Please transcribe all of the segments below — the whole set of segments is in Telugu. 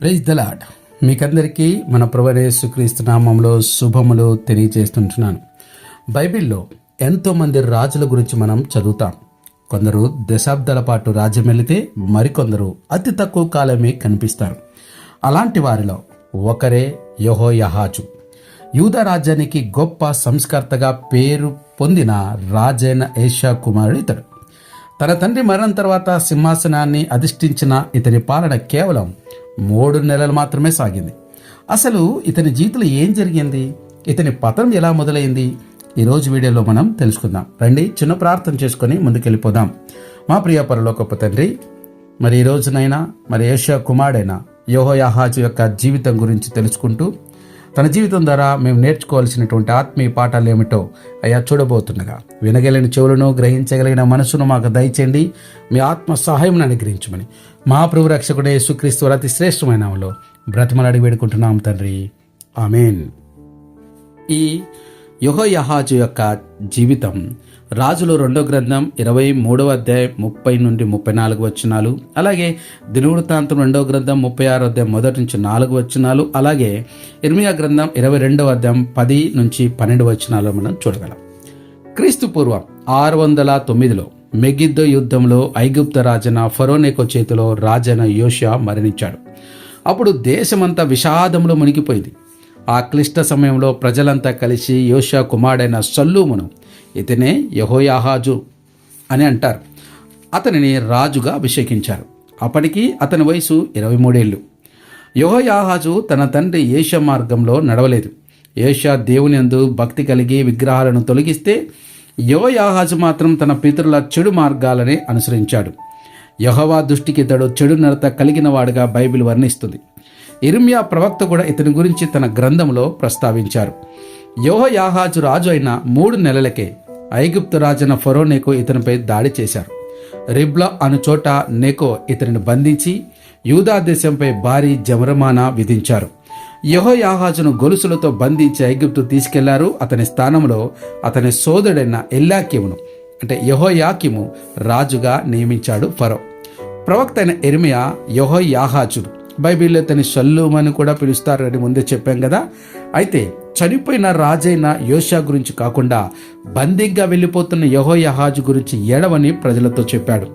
ప్రైజ్ దలాడ్ మీకందరికీ మన ప్రవరేసుక్రీస్తు నామంలో శుభములు తెలియజేస్తుంటున్నాను. బైబిల్లో ఎంతోమంది రాజుల గురించి మనం చదువుతాం. కొందరు దశాబ్దాల పాటు రాజ్యమెళితే మరికొందరు అతి తక్కువ కాలమే కనిపిస్తారు. అలాంటి వారిలో ఒకరే యహోయహాజు. యూద రాజ్యానికి గొప్ప సంస్కర్తగా పేరు పొందిన రాజైన ఏషా కుమారుడు ఇతడు. తన తండ్రి మరణం తర్వాత సింహాసనాన్ని అధిష్ఠించిన ఇతని పాలన కేవలం మూడు నెలలు మాత్రమే సాగింది. అసలు ఇతని జీవితంలో ఏం జరిగింది? ఇతని పతనం ఎలా మొదలైంది? ఈరోజు వీడియోలో మనం తెలుసుకుందాం. రండి చిన్న ప్రార్థన చేసుకొని ముందుకెళ్ళిపోదాం. మా ప్రియ పరలోకపు తండ్రి మరి ఈ రోజునైనా మరి ఏషియా కుమారుడైన యోహోయాహాజు యొక్క జీవితం గురించి తెలుసుకుంటూ తన జీవితం ద్వారా మేము నేర్చుకోవాల్సినటువంటి ఆత్మీయ పాఠాలు ఏమిటో అయ్యా చూడబోతుండగా. వినగలిగిన చెవులను గ్రహించగలిగిన మనసును మాకు దయచేయండి. మీ ఆత్మ సహాయం అనుగ్రహించమని మహాప్రభు రక్షకుడే యేసుక్రీస్తు అతి శ్రేష్టమైన బ్రతిమలాడి వేడుకుంటున్నాం తండ్రి. ఆమెన్. ఈ యహోయహాజు యొక్క జీవితం రాజులు రెండో గ్రంథం ఇరవై మూడవ అధ్యాయం ముప్పై నుండి ముప్పై నాలుగు వచనాలు అలాగే దినవృత్తాంతం రెండవ గ్రంథం ముప్పై ఆరో అధ్యాయం మొదటి నుంచి నాలుగు వచనాలు అలాగే ఇర్మియా గ్రంథం ఇరవై రెండవ అధ్యాయం పది నుంచి పన్నెండు వచనాలు మనం చూడగలం. క్రీస్తు పూర్వం ఆరు వందల తొమ్మిదిలో మెగిద్దో యుద్ధంలో ఐగుప్త రాజన ఫరోనేకో చేతిలో రాజన యోషియా మరణించాడు. అప్పుడు దేశమంతా విషాదంలో మునిగిపోయింది. ఆ క్లిష్ట సమయంలో ప్రజలంతా కలిసి యోషా కుమారుడైన సల్లూమును ఇతనే యహోయాహాజు అని అంటారు. అతనిని రాజుగా అభిషేకించారు. అప్పటికి అతని వయసు ఇరవై మూడేళ్ళు యహోయాహాజు తన తండ్రి ఏష మార్గంలో నడవలేదు. ఏషా దేవుని అందు భక్తి కలిగి విగ్రహాలను తొలగిస్తే యహోయాహాజు మాత్రం తన పితరుల చెడు మార్గాలని అనుసరించాడు. యహోవా దృష్టికి ఇతడు చెడు నడత కలిగిన వాడుగా బైబిల్ వర్ణిస్తుంది. ఇర్మియా ప్రవక్త కూడా ఇతని గురించి తన గ్రంథంలో ప్రస్తావించారు. యోహయాహాజు రాజు అయిన మూడు నెలలకే ఐగుప్తు రాజైన ఫరోనేకో ఇతనిపై దాడి చేశారు. రిబ్లా అను చోట నెకో ఇతనిని బంధించి యూదా దేశంపై భారీ జమరమానా విధించారు. యహోయాహాజును గొలుసులతో బంధించి ఐగుప్తు తీసుకెళ్ళారు. అతని స్థానంలో అతని సోదరుడైన ఎల్లాకిమును అంటే యహోయాకిము రాజుగా నియమించాడు ఫరో. ప్రవక్త అయిన ఎర్మియా యహోయాహాజు బైబిల్లో తన అని కూడా పిలుస్తారు అని ముందే చెప్పాం కదా. అయితే చనిపోయిన రాజైన యోషా గురించి కాకుండా బందీగా వెళ్ళిపోతున్న యహోయహాజు గురించి ఏడవని ప్రజలతో చెప్పాడు.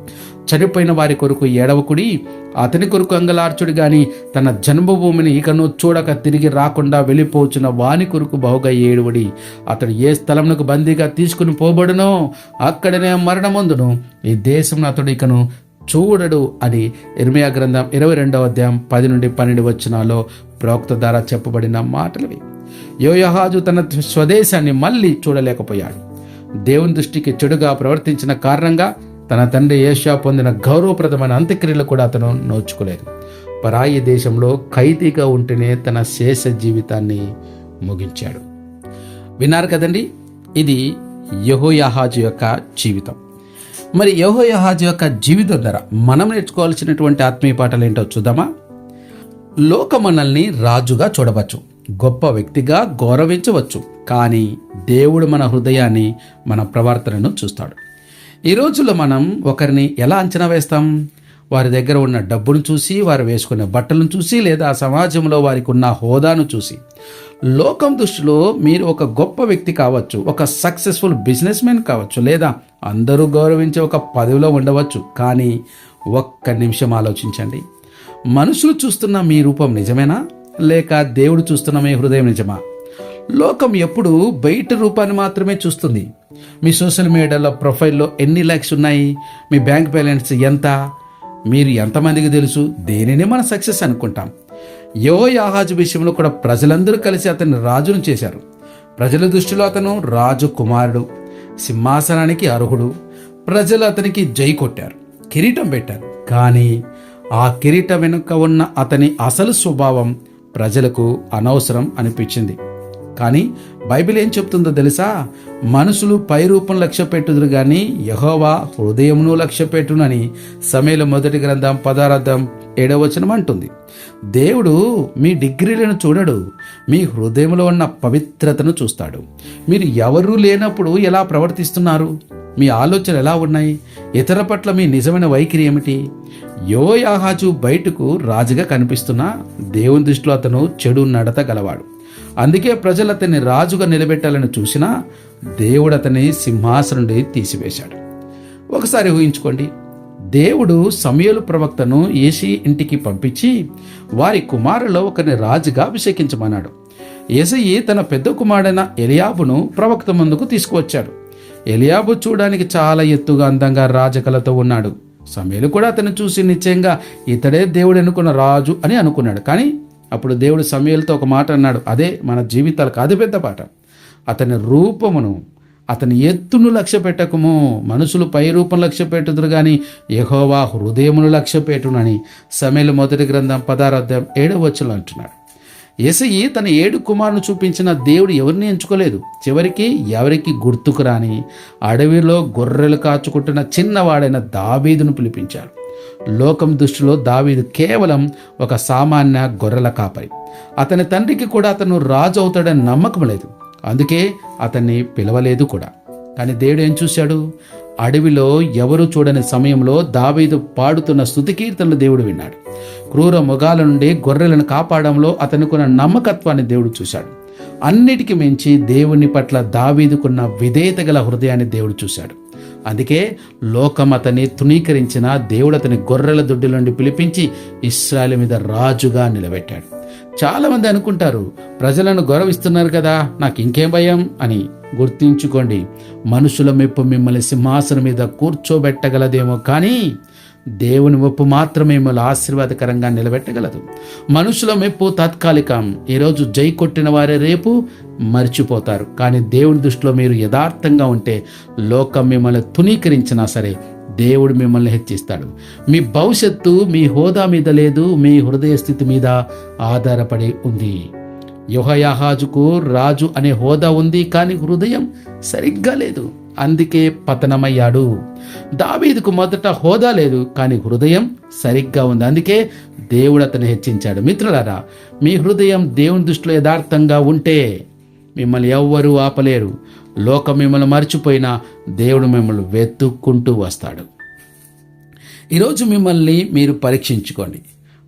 చనిపోయిన వారి కొరకు ఏడవకుడి అతని కొరకు అంగలార్చుడు గాని తన జన్మభూమిని ఇకను చూడక తిరిగి రాకుండా వెళ్ళిపోచున్న వాని కొరకు బహుగా ఏడువడి. అతడు ఏ స్థలమునకు బందీగా తీసుకుని పోబడునో అక్కడనే మరణమందును. ఈ దేశం అతడు ఇకను చూడడు అని ఇర్మియా గ్రంథం ఇరవై రెండవ అధ్యాయం పది నుండి పన్నెండు వచనాల్లో ప్రవక్త ద్వారా చెప్పబడిన మాటలవి యోయహాజు తన స్వదేశాన్ని మళ్ళీ చూడలేకపోయాడు. దేవుని దృష్టికి చెడుగా ప్రవర్తించిన కారణంగా తన తండ్రి ఏషియా పొందిన గౌరవప్రదమైన అంత్యక్రియలు కూడా అతను నోచుకోలేదు. పరాయి దేశంలో ఖైదీగా ఉంటేనే తన శేష జీవితాన్ని ముగించాడు. విన్నారు కదండి? ఇది యహోయాహాజు యొక్క జీవితం. మరి యహోయహాజ్ యొక్క జీవితం ధర మనం నేర్చుకోవాల్సినటువంటి ఆత్మీయ పాఠాలు ఏంటో చూద్దామా? లోక మనల్ని రాజుగా చూడవచ్చు గొప్ప వ్యక్తిగా గౌరవించవచ్చు కానీ దేవుడు మన హృదయాన్ని మన ప్రవర్తనను చూస్తాడు. ఈ రోజుల్లో మనం ఒకరిని ఎలా అంచనా వేస్తాం? వారి దగ్గర ఉన్న డబ్బును చూసి వారు వేసుకునే బట్టలను చూసి లేదా సమాజంలో వారికి ఉన్న హోదాను చూసి. లోకం దృష్టిలో మీరు ఒక గొప్ప వ్యక్తి కావచ్చు ఒక సక్సెస్ఫుల్ బిజినెస్ మ్యాన్ కావచ్చు లేదా అందరూ గౌరవించే ఒక పదవిలో ఉండవచ్చు. కానీ ఒక్క నిమిషం ఆలోచించండి. మనుషులు చూస్తున్న మీ రూపం నిజమేనా? లేక దేవుడు చూస్తున్న మీ హృదయం నిజమా? లోకం ఎప్పుడు బయట రూపాన్ని మాత్రమే చూస్తుంది. మీ సోషల్ మీడియాలో ప్రొఫైల్లో ఎన్ని లైక్స్ ఉన్నాయి? మీ బ్యాంక్ బ్యాలెన్స్ ఎంత? మీరు ఎంతమందికి తెలుసు? దేనినే మన సక్సెస్ అనుకుంటాం? యో యాహాజు విషయంలో కూడా ప్రజలందరూ కలిసి అతన్ని రాజును చేశారు. ప్రజల దృష్టిలో అతను రాజు కుమారుడు సింహాసనానికి అర్హుడు. ప్రజలు అతనికి జై కొట్టారు కిరీటం పెట్టారు. కానీ ఆ కిరీటం వెనుక ఉన్న అతని అసలు స్వభావం ప్రజలకు అనవసరం అనిపించింది. కానీ బైబిల్ ఏం చెప్తుందో తెలుసా? మనుషులు పై రూపం లక్ష్య పెట్టుదురు కానీ యహోవా హృదయమును లక్ష్య పెట్టునని సమయల మొదటి గ్రంథం పదార్థం ఏడవచనం అంటుంది. దేవుడు మీ డిగ్రీలను చూడడు మీ హృదయంలో ఉన్న పవిత్రతను చూస్తాడు. మీరు ఎవరూ లేనప్పుడు ఎలా ప్రవర్తిస్తున్నారు? మీ ఆలోచనలు ఎలా ఉన్నాయి? ఇతర పట్ల మీ నిజమైన వైఖరి ఏమిటి? యోయాహాజు బయటకు రాజుగా కనిపిస్తున్నా దేవుని దృష్టిలో అతను చెడు నడత గలవాడు. అందుకే ప్రజలు అతన్ని రాజుగా నిలబెట్టాలని చూసినా దేవుడు అతని సింహాసనుడి తీసివేశాడు. ఒకసారి ఊహించుకోండి. దేవుడు సమయలు ప్రవక్తను ఏసీ ఇంటికి పంపించి వారి కుమారులో ఒకరిని రాజుగా అభిషేకించమన్నాడు. ఏసయ్యి తన పెద్ద కుమారుడైన ఎలియాబును ప్రవక్త ముందుకు తీసుకువచ్చాడు. ఎలియాబు చూడడానికి చాలా ఎత్తుగా అందంగా రాజకలతో ఉన్నాడు. సమయలు కూడా అతను చూసి నిశ్చయంగా ఇతడే దేవుడు అనుకున్న రాజు అని అనుకున్నాడు. కానీ అప్పుడు దేవుడు సమయలతో ఒక మాట అన్నాడు. అదే మన జీవితాలకు అది పెద్ద పాట అతని రూపమును అతని ఎత్తును లక్ష్య పెట్టకము. మనుషులు పై రూపం లక్ష్య పెట్టుదురు కానీ యహోవా హృదయమును లక్ష్య పెట్టునని సమయలు మొదటి గ్రంథం పదార్థం ఏడవ వచ్చులు అంటున్నాడు. ఎసయి తన ఏడు కుమారును చూపించిన దేవుడు ఎవరిని ఎంచుకోలేదు? చివరికి ఎవరికి గుర్తుకు రాని అడవిలో గొర్రెలు కాచుకుంటున్న చిన్నవాడైన దాబీదును పిలిపించాడు. లోకం దృష్టిలో దావీదు కేవలం ఒక సామాన్య గొర్రెల కాపరి. అతని తండ్రికి కూడా అతను రాజు అవుతాడని నమ్మకం లేదు. అందుకే అతన్ని పిలవలేదు కూడా. కానీ దేవుడు ఏం చూశాడు? అడవిలో ఎవరు చూడని సమయంలో దావీదు పాడుతున్న స్థుతి కీర్తనలు దేవుడు విన్నాడు. క్రూర మొగాల నుండి గొర్రెలను కాపాడంలో అతనుకున్న నమ్మకత్వాన్ని దేవుడు చూశాడు. అన్నిటికీ మించి దేవుని పట్ల దావీదుకున్న విధేయత గల హృదయాన్ని దేవుడు చూశాడు. అందుకే లోకం అతని తునీకరించిన దేవుడు అతని గొర్రెల దొడ్డి నుండి పిలిపించి ఇస్రాయల్ మీద రాజుగా నిలబెట్టాడు. చాలామంది అనుకుంటారు ప్రజలను గౌరవిస్తున్నారు కదా నాకు ఇంకేం భయం అని. గుర్తించుకోండి మనుషుల మెప్పు మిమ్మల్ని సింహాసనం మీద కూర్చోబెట్టగలదేమో కానీ దేవుని ఒప్పు మాత్రమే మిమ్మల్ని ఆశీర్వాదకరంగా నిలబెట్టగలదు. మనుషుల మెప్పు తాత్కాలికం. ఈరోజు జై కొట్టిన వారే రేపు మర్చిపోతారు. కానీ దేవుని దృష్టిలో మీరు యథార్థంగా ఉంటే లోకం మిమ్మల్ని తునీకరించినా సరే దేవుడు మిమ్మల్ని హెచ్చిస్తాడు. మీ భవిష్యత్తు మీ హోదా మీద లేదు మీ హృదయ స్థితి మీద ఆధారపడి ఉంది. యుహయాహాజుకు రాజు అనే హోదా ఉంది కానీ హృదయం సరిగ్గా లేదు. అందుకే పతనమయ్యాడు. దావీదుకు మొదట హోదా లేదు కానీ హృదయం సరిగ్గా ఉంది. అందుకే దేవుడు అతను హెచ్చించాడు. మిత్రులారా మీ హృదయం దేవుని దృష్టిలో యథార్థంగా ఉంటే మిమ్మల్ని ఎవ్వరూ ఆపలేరు. లోకం మిమ్మల్ని మర్చిపోయినా దేవుడు మిమ్మల్ని వెతుక్కుంటూ వస్తాడు. ఈరోజు మిమ్మల్ని మీరు పరీక్షించుకోండి.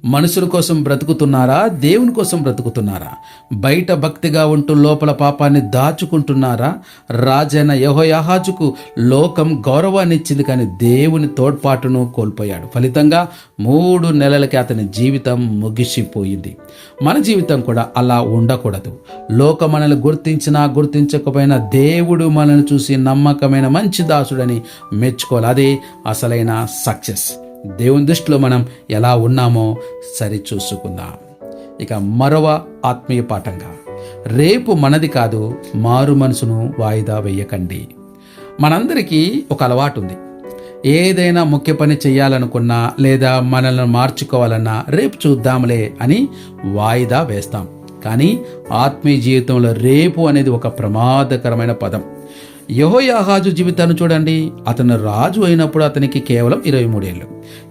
మనుషుల కోసం బ్రతుకుతున్నారా? దేవుని కోసం బ్రతుకుతున్నారా? బయట భక్తిగా ఉంటూ లోపల పాపాన్ని దాచుకుంటున్నారా? రాజైన యహోయాహాజుకు లోకం గౌరవాన్ని ఇచ్చింది కానీ దేవుని తోడ్పాటును కోల్పోయాడు. ఫలితంగా మూడు నెలలకి అతని జీవితం ముగిసిపోయింది. మన జీవితం కూడా అలా ఉండకూడదు. లోకం మనల్ని గుర్తించినా గుర్తించకపోయినా దేవుడు మనల్ని చూసి నమ్మకమైన మంచి దాసుడని మెచ్చుకోవాలి. అదే అసలైన సక్సెస్. దేవుని దృష్టిలో మనం ఎలా ఉన్నామో సరి చూసుకుందాం. ఇక మరవ ఆత్మీయ పాఠంగా రేపు మనది కాదు మారు మనసును వాయిదా వేయకండి. మనందరికీ ఒక అలవాటు ఉంది ఏదైనా ముఖ్య పని చేయాలనుకున్నా లేదా మనల్ని మార్చుకోవాలన్నా రేపు చూద్దాంలే అని వాయిదా వేస్తాం. కానీ ఆత్మీయ జీవితంలో రేపు అనేది ఒక ప్రమాదకరమైన పదం. యహోయాహాజు జీవితాన్ని చూడండి. అతను రాజు అయినప్పుడు అతనికి కేవలం ఇరవై మూడేళ్ళు.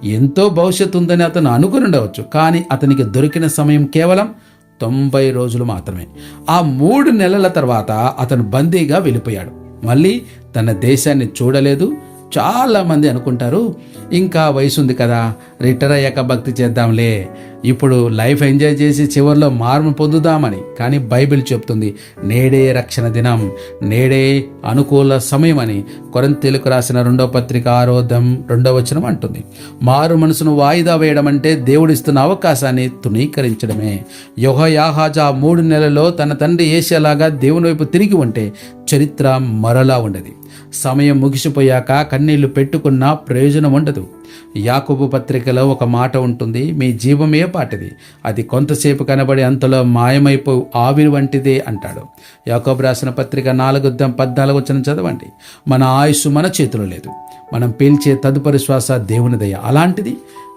ఎంతో భవిష్యత్తు ఉందని అతను అనుకుని ఉండవచ్చు. కానీ అతనికి దొరికిన సమయం కేవలం తొంభై రోజులు మాత్రమే. ఆ మూడు నెలల తర్వాత అతను బందీగా వెళ్ళిపోయాడు. మళ్ళీ తన దేశాన్ని చూడలేదు. చాలా మంది అనుకుంటారు ఇంకా వయసు ఉంది కదా రిటైర్ అయ్యాక భక్తి చేద్దాంలే. ఇప్పుడు లైఫ్ ఎంజాయ్ చేసి చివరిలో మార్పు పొందుదామని కానీ బైబిల్ చెప్తుంది నేడే రక్షణ దినం నేడే అనుకూల సమయం అని కొరంతెలుకు రాసిన రెండో పత్రిక ఆరోధం రెండో వచనం అంటుంది. మారు మనసును వాయిదా వేయడం అంటే దేవుడిస్తున్న అవకాశాన్ని తునీకరించడమే యోహయాహాజా మూడు నెలల్లో తన తండ్రి ఏసేలాగా దేవుని వైపు తిరిగి ఉంటే చరిత్ర మరలా ఉండదు. సమయం ముగిసిపోయాక కన్నీళ్ళు పెట్టుకున్నా ప్రయోజనం ఉండదు. యాకుబు పత్రికలో ఒక మాట ఉంటుంది మీ జీవమే పాటిది. అది కొంతసేపు కనబడి అంతలో మాయమైపో ఆవిరి వంటిదే అంటాడు. యాకోబు రాసిన పత్రిక నాలుగు పద్నాలుగు వచ్చిన చదవండి. మన ఆయుస్సు మన చేతిలో లేదు. మనం పీల్చే తదుపరి శ్వాస దేవునిదయ అలాంటిది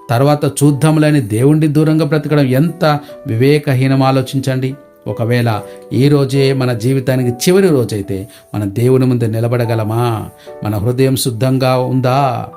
తర్వాత చూద్దాంలేని దేవుణ్ణి దూరంగా బ్రతకడం ఎంత వివేకహీనం ఆలోచించండి. ఒకవేళ ఈ రోజే మన జీవితానికి చివరి రోజైతే మన దేవుని ముందు నిలబడగలమా? మన హృదయం శుద్ధంగా ఉందా?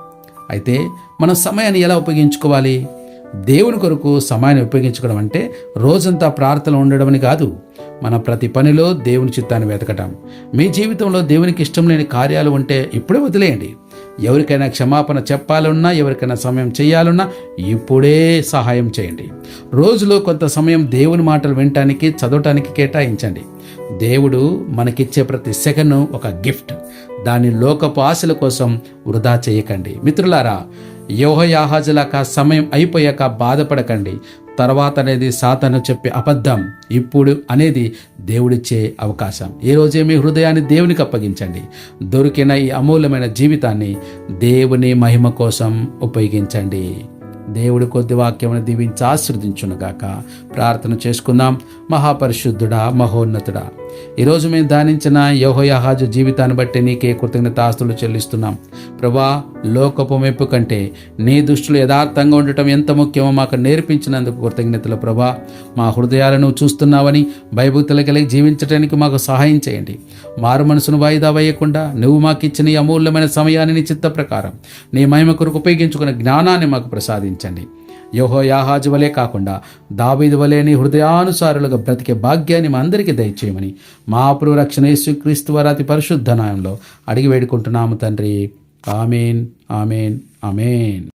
అయితే మన సమయాన్ని ఎలా ఉపయోగించుకోవాలి? దేవుని కొరకు సమయాన్ని ఉపయోగించుకోవడం అంటే రోజంతా ప్రార్థన ఉండడం అని కాదు. మన ప్రతి పనిలో దేవుని చిత్తాన్ని వెతకటం. మీ జీవితంలో దేవునికి ఇష్టం లేని కార్యాలు ఉంటే ఇప్పుడే వదిలేయండి. ఎవరికైనా క్షమాపణ చెప్పాలన్నా ఎవరికైనా సమయం చేయాలన్నా ఇప్పుడే సహాయం చేయండి. రోజులో కొంత సమయం దేవుని మాటలు వినటానికి చదవటానికి కేటాయించండి. దేవుడు మనకిచ్చే ప్రతి సెకండ్ ఒక గిఫ్ట్. దాని లోకపు ఆశల కోసం వృధా చేయకండి. మిత్రులారా యోహయాహాజులాక సమయం అయిపోయాక బాధపడకండి. తర్వాత అనేది సాతను చెప్పే అబద్ధం ఇప్పుడు అనేది దేవుడిచ్చే అవకాశం. ఈ రోజే మీ హృదయాన్ని దేవునికి అప్పగించండి. దొరికిన ఈ అమూల్యమైన జీవితాన్ని దేవుని మహిమ కోసం ఉపయోగించండి. దేవుడి కొద్ది వాక్యమును దీవించి ఆశ్రదించునుగాక ప్రార్థన చేసుకుందాం. మహాపరిశుద్ధుడా మహోన్నతుడా. ఈరోజు మేము ధ్యానించిన యోహయాహాజు జీవితాన్ని బట్టి నీకే కృతజ్ఞతాస్తులు చెల్లిస్తున్నాం. ప్రభా లోకపు మెప్పు కంటే నీ దృష్టిలో యథార్థంగా ఉండటం ఎంత ముఖ్యమో మాకు నేర్పించినందుకు కృతజ్ఞతలు ప్రభా. మా హృదయాలను చూస్తున్నావని భయభక్తులు కలిగి జీవించడానికి మాకు సహాయం చేయండి. మారు మనసును వాయిదా వేయకుండా నువ్వు మాకు ఇచ్చిన ఈ అమూల్యమైన సమయాన్ని నీ చిత్త ప్రకారం నీ మహిమ కొరకు ఉపయోగించుకున్న జ్ఞానాన్ని మాకు ప్రసాదించండి. యోహో యాహాజు వలే కాకుండా దావీదు వలే నీ హృదయానుసారులుగా బ్రతికే భాగ్యాన్ని మా అందరికీ దయచేయమని మా ప్రభు రక్షణ యేసుక్రీస్తు వారి అతి పరిశుద్ధ నాయంలో అడిగి వేడుకుంటున్నాము తండ్రి. Amen amen amen.